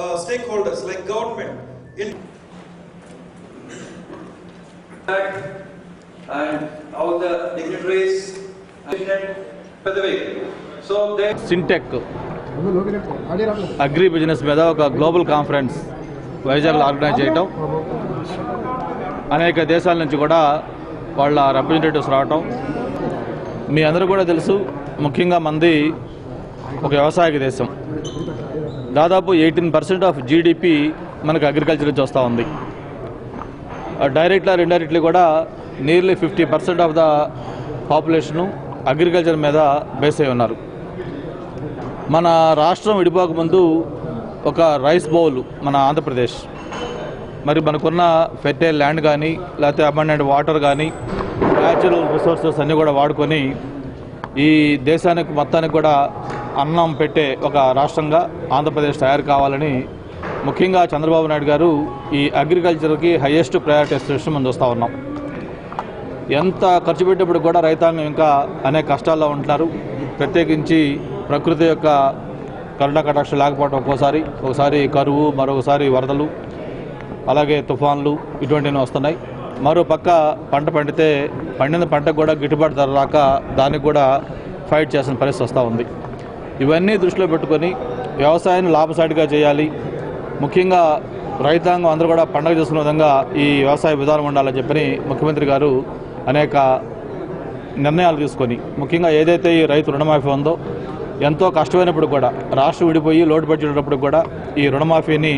uh, stakeholders like government. In and all the dignitaries, by the way, so they... Syntec, agribusiness మీద ఒక global conference వైజాగ్లో organise చేయటం. అనేక దేశాల నుంచి కూడా వాళ్ళ రిప్రజెంటేటివ్స్ రావటం. మీ అందరూ కూడా తెలుసు ముఖ్యంగా మంది ఒక వ్యవసాయక దేశం. దాదాపు ఎయిటీన్ పర్సెంట్ ఆఫ్ జీడిపి మనకు అగ్రికల్చర్ నుంచి వస్తూ ఉంది. డైరెక్ట్లీ ఇండైరెక్ట్లీ కూడా nearly fifty percent of the population agriculture మీద బేస్ అయి ఉన్నారు. మన రాష్ట్రం విడిపోకముందు ఒక రైస్ బౌల్ మన ఆంధ్రప్రదేశ్. మరి మనకున్న ఫెర్టైల్ ల్యాండ్ కానీ లేకపోతే అబండెంట్ వాటర్ కానీ న్యాచురల్ రిసోర్సెస్ అన్నీ కూడా వాడుకొని ఈ దేశానికి మొత్తానికి కూడా అన్నం పెట్టే ఒక రాష్ట్రంగా ఆంధ్రప్రదేశ్ తయారు కావాలని ముఖ్యంగా చంద్రబాబు నాయుడు గారు ఈ అగ్రికల్చర్కి హయ్యెస్ట్ ప్రయారిటీ ఇస్తూ ముందు వస్తూ ఉన్నాం. ఎంత ఖర్చు పెట్టేప్పుడు కూడా రైతాంగం ఇంకా అనేక కష్టాల్లో ఉంటున్నారు. ప్రత్యేకించి ప్రకృతి యొక్క కరుణ కటాక్ష లేకపోవడం ఒక్కోసారి ఒకసారి కరువు మరొకసారి వరదలు అలాగే తుఫాన్లు ఇటువంటివి వస్తున్నాయి. మరో పక్క పంట పండితే పండిన పంటకు కూడా గిట్టుబాటు ధర రాక దానికి కూడా ఫైట్ చేసిన పరిస్థితి వస్తూ ఉంది. ఇవన్నీ దృష్టిలో పెట్టుకొని వ్యవసాయాన్ని లాభసాటిగా చేయాలి. ముఖ్యంగా రైతాంగం అందరూ కూడా పండగ చేసుకునే విధంగా ఈ వ్యవసాయ విధానం ఉండాలని చెప్పని ముఖ్యమంత్రి గారు అనేక నిర్ణయాలు తీసుకొని ముఖ్యంగా ఏదైతే ఈ రైతు రుణమాఫీ ఉందో ఎంతో కష్టమైనప్పుడు కూడా రాష్ట్రం విడిపోయి లోటు బడ్జెట్ కూడా ఈ రుణమాఫీని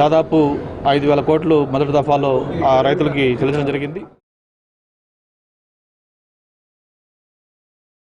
దాదాపు ఐదు వేల కోట్లు మొదటి దఫాలో ఆ రైతులకి చెల్లించడం జరిగింది.